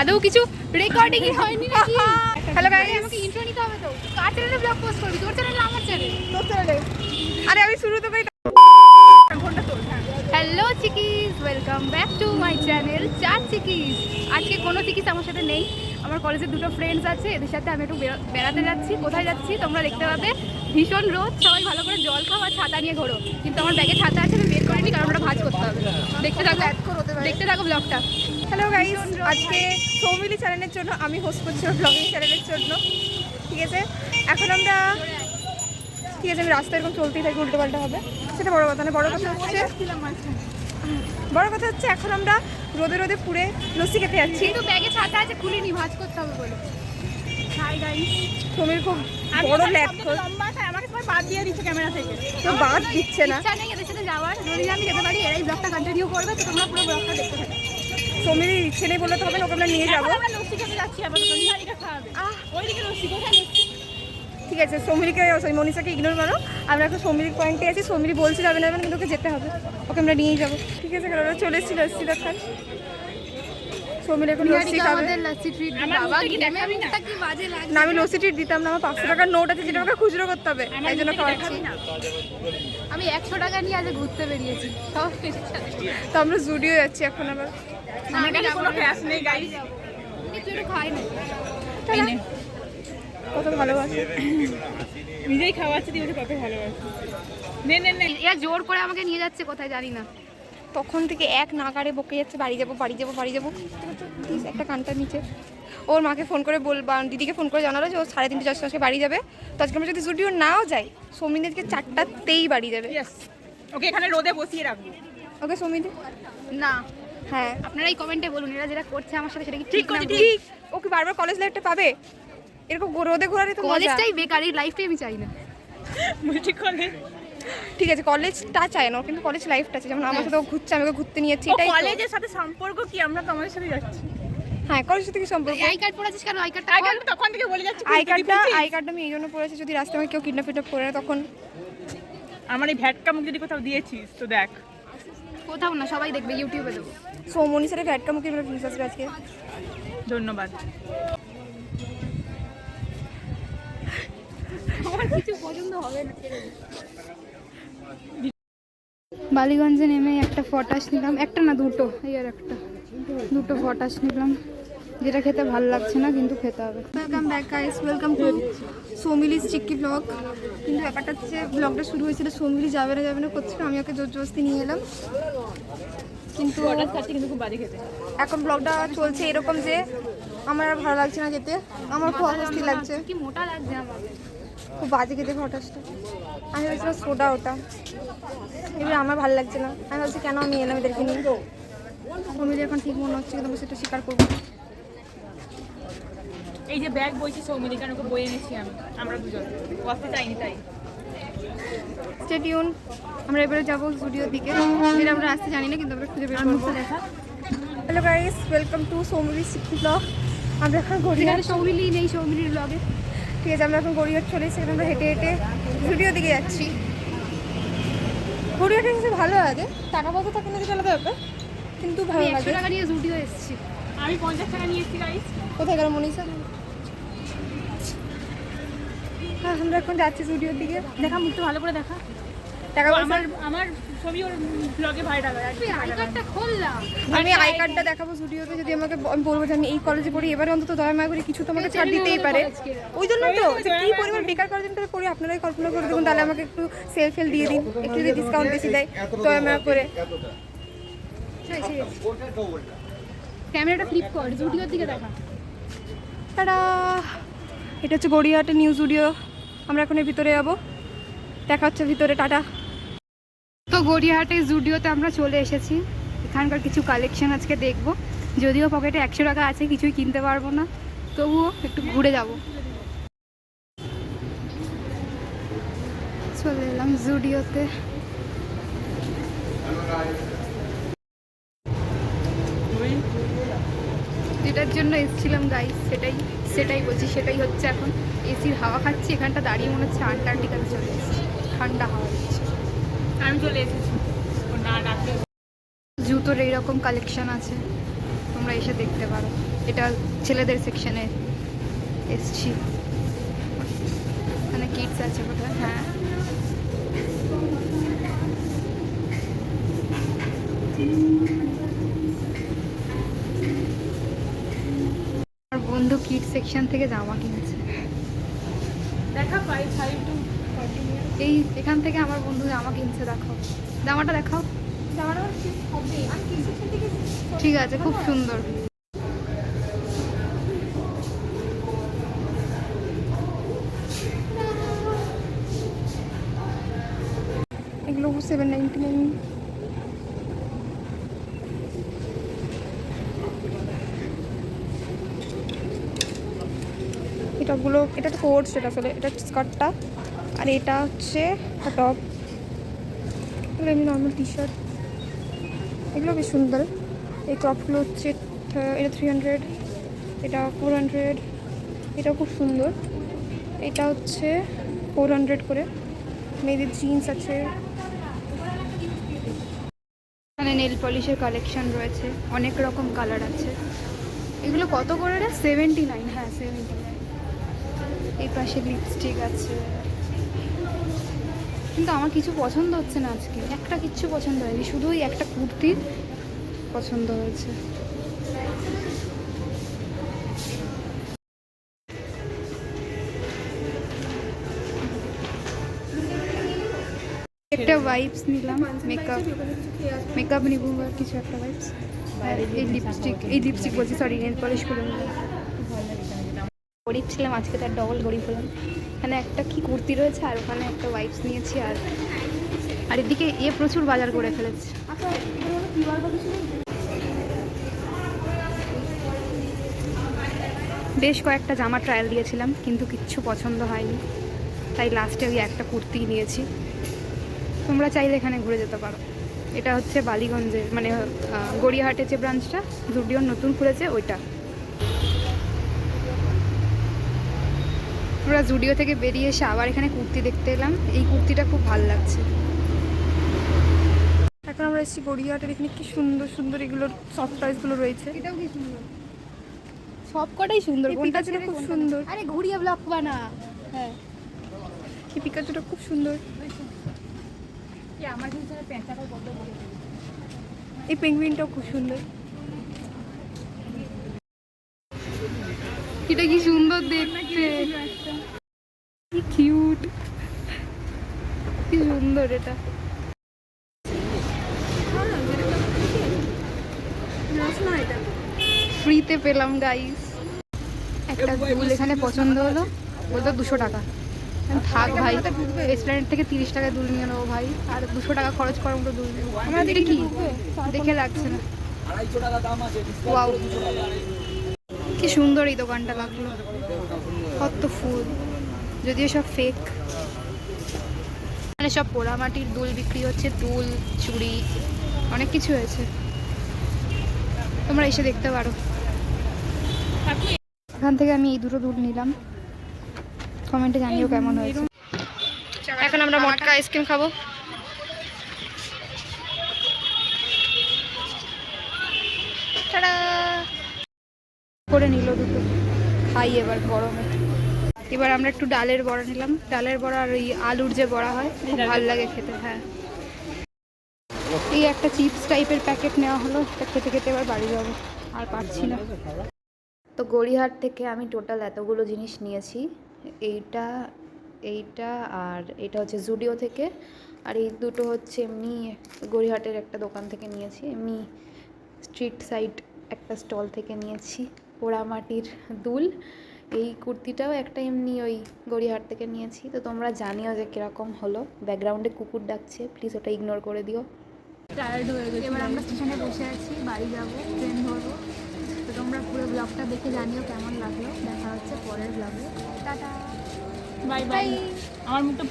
আদৌ কিছু রেকর্ডিং হয়নি নাকি? হ্যালো গাইস আমাকে ইন্ট্রো নিতে হবে তো। কার চ্যানেলে ব্লগ পোস্ট করবি? তোর চ্যানেলে আমার চ্যানেল তোর চ্যানেলে আরে আমি শুরু তো করি হ্যাঁ। Hello চিকিস welcome back to my channel চার চিকিস আজকে কোনো চিকিস আমার সাথে নেই। আমার কলেজের দুটো ফ্রেন্ডস আছে এদের সাথে আমি একটু বেড়াতে যাচ্ছি। কোথায় যাচ্ছি? তোমরা দেখতে পাবে ভীষণ রোদ। সবাই ভালো করে জল খাও আর ছাতা নিয়ে ঘোরো। কিন্তু আমার ব্যাগে ছাতা আছে আমি বের করিনি কারণ ওটা ভাজ করতে হবে। দেখতে থাকো দেখতে থাকো ব্লগটা হ্যালো গাইস আজকে সৌমিলি চ্যানেলের জন্য আমি হোস্ট করছি ব্লগিং চ্যানেলের জন্য। ঠিক আছে? এখন আমরা ঠিক আছে আমি রাস্তায় এরকম চলতেই থাকি উল্টো পাল্টা হবে। সেটা বড় কথা না বড় কথা হচ্ছে বড় কথা হচ্ছে এখন আমরা রোদে রোদে পুড়ে লস্যি খেতে যাচ্ছি। কিন্তু ব্যাগে ছাতা আছে খুলিনি ভাজ করতে হবে বলে। হাই গাইস সৌমির খুব বড় ল্যাপ লম্বা আমাকে সবাই বাদ দিয়ে দিচ্ছে ক্যামেরা থেকে। তো বাদ দিচ্ছে না। ইচ্ছা নেই এদের সাথে যাওয়ার যদি আমি যেতে পারি এরাই ব্লগটা কন্টিনিউ করবে তো তোমরা পুরো ব্লগটা দেখতে থাকো। সৌমির ইচ্ছে নেই বললে তো হবে ওকে আমরা নিয়ে যাব। ঠিক আছে সৌমিলিকে সরি মনীষাকে ইগনোর করো। আমরা এখন সৌমিলির পয়েন্টে আছি সৌমিলি বলছে যাবে না কিন্তু ওকে যেতে হবে। ওকে আমরা নিয়েই যাব। ঠিক আছে কারণ ওরা চলে এসেছি লস্যি দেখান আমি লস্যি ট্রিট দিতাম না আমার পাঁচশো টাকার নোট আছে যেটা আমাকে খুচরো করতে হবে তাই জন্য খাওয়াচ্ছি। আমি একশো টাকা নিয়ে আজ ঘুরতে বেরিয়েছি। তো আমরা জুডিও যাচ্ছি এখন আবার। আমার কাছে কোনো ক্যাশ নেই গাইস কিন্তু খাই না। কত ভালোবাসে। নিজেই খাওয়াচ্ছি দিয়ে কত ভালোবাসি নে নে নে। এরা জোর করে আমাকে নিয়ে যাচ্ছে কোথায় জানি না। তখন থেকে এক নাগারে বকে যাচ্ছে বাড়ি যাব বাড়ি যাব বাড়ি যাব। প্লিজ একটা কানটা নিচে। ওর মাকে ফোন করে বল বা দিদিকে ফোন করে জানালো যে ও সাড়ে তিনটে চারশো আজকে বাড়ি যাবে। তো আজকে আমরা যদি জুডিও নাও যাই সৌমিন আজকে চারটাতেই বাড়ি যাবে। ইয়েস ওকে এখানে রোদে বসিয়ে রাখব। ওকে সৌমিন? না। হ্যাঁ। আপনারাই কমেন্টে বলুন এরা যেটা করছে আমার সাথে সেটা কি ঠিক করছি, ভুল? ঠিক। ওকে বারবার কলেজ লাইফটা পাবে? এরকম গো- রোদে ঘোরারই তো কলেজটাই বেকার এই লাইফটাই আমি চাই না। বলছি কলে ঠিক আছে কলেজটা চায় না কিন্তু কলেজ লাইফটা আছে যেমন আমার সাথে ঘুরছে আমি ঘুরতে নিয়ে যাচ্ছি এটাই কলেজের সাথে সম্পর্ক কি? আমরা তো আমাদের সাথে যাচ্ছি। হ্যাঁ কলেজের সাথে কি সম্পর্ক? আই কার্ড পড়াছিস কেন? আই কার্ডটা আই কার্ড তখন থেকে বলে যাচ্ছি আই কার্ডটা? আই কার্ডটা আমি এই জন্য পড়েছি যদি রাস্তায় আমাকে কেউ কিডন্যাপ ফিডন্যাপ করে তখন আমার এই ভ্যাটকা মুখ যদি কোথাও দিয়েছিস তো দেখ। কোথাও না সবাই দেখবে ইউটিউবে দেবো। সৌমনি স্যারের ভ্যাটকা মুখে আমরা ফিস আসবে আজকে? ধন্যবাদ। আমার কিছু পছন্দ হবে না বালিগঞ্জে নেমে একটা ফটাস নিলাম। একটা না দুটো? এই আর একটা। দুটো ফটাস নিলাম। যেটা খেতে ভালো লাগছে না কিন্তু খেতে হবে। Welcome back guys welcome to Soumili's chikki blog কিন্তু ব্যাপারটা হচ্ছে ব্লগটা শুরু হয়েছিল সৌমিলি যাবে না যাবে না করছিল আমি ওকে জোর জবস্তি নিয়ে এলাম। কিন্তু হঠাৎ খাচ্ছি কিন্তু খুব বাজে খেতে। এখন ব্লগটা চলছে এরকম যে আমার আর ভালো লাগছে না যেতে আমার খুব অস্বস্তি লাগছে। কি মোটা লাগছে আমার। খুব বাজে খেতে হঠাৎটা আমি ভেবেছিলাম সোডা ওটা। এবার আমার ভালো লাগছে না। আমি ভাবছি কেন আমি এলাম এদেরকে নিয়ে? সৌমিলি এখন ঠিক মনে হচ্ছে কিন্তু সেটা স্বীকার করব। এই যে ব্যাগ বইছি কেন ওকে বয়ে এনেছি আমি। আমরা দুজন। বসতে চাইনি তাই। স্টে টিউন আমরা এবারে যাব স্টুডিওর দিকে। যেটা আমরা আসতে জানি না কিন্তু আমরা খুঁজে বের করব। দেখা hello guys welcome to Soumili Sikki blog আমরা এখন এখানে সৌমিলি নেই সৌমিলির ব্লগে ঠিক আছে আমরা এখন গড়িয়াহাট চলে এসেছি আমরা হেঁটে হেঁটে স্টুডিও দিকে যাচ্ছি। গড়িয়াহাটে এসে ভালো লাগে। টাকা পয়সা থাকে না যেটা আলাদা ব্যাপার কিন্তু ভালো একশো লাগে। টাকা নিয়ে জুডিও এসেছি। আমি পঞ্চাশ টাকা নিয়ে এসেছি গাইস কোথায় গেল মনীষা? হ্যাঁ আমরা এখন যাচ্ছি স্টুডিওর দিকে। দেখা মুখটা ভালো করে দেখা। টাকা আমার আমার ছবি ওর ব্লগে ভাইরাল হয় তুই আই কার্ডটা খোললাম আমি আই কার্ডটা দেখাবো স্টুডিওতে যদি আমাকে আমি বলব যে আমি এই কলেজে পড়ি এবারে অন্তত দয়া মায়া করে কিছু তো আমাকে ছাড় দিতেই পারে। ওই জন্য তো যে কি পরিমাণ বেকার কলেজে পড়ি আপনারাই কল্পনা করে দেখুন তাহলে আমাকে একটু সেল ফেল দিয়ে দিন একটু যদি ডিসকাউন্ট বেশি দেয় দয়া মায়া করে। ক্যামেরাটা ফ্লিপ কর জুডিওর দিকে দেখা। এটা হচ্ছে গড়িয়াহাটের নিউ স্টুডিও আমরা এখন ভিতরে যাব। দেখা হচ্ছে ভিতরে, টাটা। তো গড়িয়াহাটে জুডিওতে আমরা চলে এসেছি। এখানকার কিছু কালেকশন আজকে দেখব। যদিও পকেটে একশো টাকা আছে, কিছুই কিনতে পারব না। তবুও একটু ঘুরে যাব। চলে এলাম জুডিওতে। যেটার জন্য এসেছিলাম গাইস সেটাই। সেটাই বলছি সেটাই হচ্ছে এখন এসির হাওয়া খাচ্ছি এখানটা দাঁড়িয়ে মনে হচ্ছে আন্টার্কটিকাতে চলে এসেছি। ঠান্ডা হাওয়া দিচ্ছে। আমি চলে এসেছি। জুতোর এইরকম কালেকশান আছে তোমরা তোমরা এসে দেখতে পারো। এটা ছেলেদের সেকশনে এসছি। মানে কিডস আছে কোথায় হ্যাঁ আমার বন্ধু সেকশন থেকে জামা কিনেছে। দেখা ফাইভ ফাইভ টু এই এখান থেকে আমার বন্ধু জামা কিনছে দেখো। জামাটা দেখাও। ঠিক আছে খুব সুন্দর। এগুলো সেভেন নাইনটি নাইন টপগুলো এটা তো কোট সেটা আসলে, এটা স্কার্টটা। আর এটা হচ্ছে টপ। এগুলো এমনি নর্মাল টি শার্ট এগুলো বেশ সুন্দর। এই ক্রপগুলো হচ্ছে এটা থ্রি হান্ড্রেড এটা ফোর হান্ড্রেড এটাও খুব সুন্দর। এটা হচ্ছে ফোর হান্ড্রেড করে। মেয়েদের জিন্স আছে। এখানে নেল পলিশের কালেকশন রয়েছে। অনেক রকম কালার আছে। এগুলো কত করে রে? সেভেন্টি নাইন হ্যাঁ সেভেন্টি এই পাশে লিপস্টিক আছে। কিন্তু আমার কিছু পছন্দ হচ্ছে না আজকে। একটা কিচ্ছু পছন্দ হয়নি শুধু একটা কুর্তির পছন্দ হয়েছে। একটা ভাইবস নিলাম মেকআপ মেকআপ নিব আর কিছু একটা ভাইবস এই লিপস্টিক এই লিপস্টিক বলছি সরি নেল পলিশ করে নিলাম। গরিব ছিলাম আজকে তার ডবল গরিব হলাম। এখানে একটা কি কুর্তি রয়েছে আর ওখানে একটা ওয়াইপস নিয়েছি আর আর এদিকে এ প্রচুর বাজার করে ফেলেছে। বেশ কয়েকটা জামা ট্রায়াল দিয়েছিলাম কিন্তু কিচ্ছু পছন্দ হয়নি। তাই লাস্টে ওই একটা কুর্তি নিয়েছি। তোমরা চাইলে এখানে ঘুরে যেতে পারো। এটা হচ্ছে বালিগঞ্জের মানে আহ, গড়িয়াহাটের যে ব্রাঞ্চটা জুডিওর নতুন খুলেছে ওইটা। আমরা জুডিও থেকে বেরিয়ে এসে আবার এখানে কুর্তি দেখতে এলাম। এই কুর্তিটা খুব ভালো লাগছে। এখন আমরা এসেছি গড়িয়াহাটের এখানে কি সুন্দর সুন্দর এগুলোর সফট টয়েসগুলো রয়েছে। এটাও কি সুন্দর? সব কটাই সুন্দর। কোনটা ছেড়ে খুব সুন্দর। আরে ঘুরিয়ে ব্লক বানা। হ্যাঁ। এই পিকাচুটা খুব সুন্দর। কি এই পেঙ্গুইনটাও খুব সুন্দর। এটা কি সুন্দর দেখতে কি কিউট কি সুন্দর এটা। ফ্রিতে পেলাম গাইস একটা দুল এখানে পছন্দ হলো বলতো দুশো টাকা। থাক ভাই রেস্টুরেন্ট থেকে তিরিশ টাকায় দুল নিয়ে নেব ভাই আর দুশো টাকা খরচ করার মতো দুল নেব আমার কি? দেখে লাগছে না। ওয়াও কি সুন্দর এই দোকানটা লাগল। কত ফুল। যদিও সব ফেক মানে সব পোড়ামাটির দুল বিক্রি হচ্ছে, দুল, চুড়ি, অনেক কিছু হয়েছে। তোমরা এসে দেখতে পারো। এখান থেকে আমি এই দুটো দুল নিলাম। কমেন্টে জানিও কেমন হয়েছে। এখন আমরা মটকা আইসক্রিম খাব। করে নিল দুটো। খাই এবার গরমে। এবার আমরা একটু ডালের বড়া নিলাম। ডালের বড়া আর ওই আলুর যে বড়া হয় খুব ভালো লাগে খেতে হ্যাঁ। এই একটা চিপস টাইপের প্যাকেট নেওয়া হলো এটা খেতে খেতে এবার বাড়ি যাব আর পারছি না। তো গড়িয়াহাট থেকে আমি টোটাল এতগুলো জিনিস নিয়েছি এইটা এইটা আর এটা হচ্ছে জুডিও থেকে আর এই দুটো হচ্ছে এমনি গড়িয়াহাটের একটা দোকান থেকে নিয়েছি এমনি স্ট্রিট সাইড একটা স্টল থেকে নিয়েছি পোড়ামাটির দুল এই কুর্তিটাও একটা এমনি ওই গড়িয়াহাট থেকে নিয়েছি। তো তোমরা জানিও যে কীরকম হলো। ব্যাকগ্রাউন্ডে কুকুর ডাকছে প্লিজ ওটা ইগনোর করে দিও। টায়ার্ড হয়ে গেছে। এবার আমরা স্টেশনে বসে আছি বাড়ি যাব ট্রেন ধরবো। তো তোমরা পুরো ব্লগটা দেখে জানিও কেমন লাগল। দেখা হচ্ছে পরের ব্লগে টাটা। বাই বাই আমার মুখটা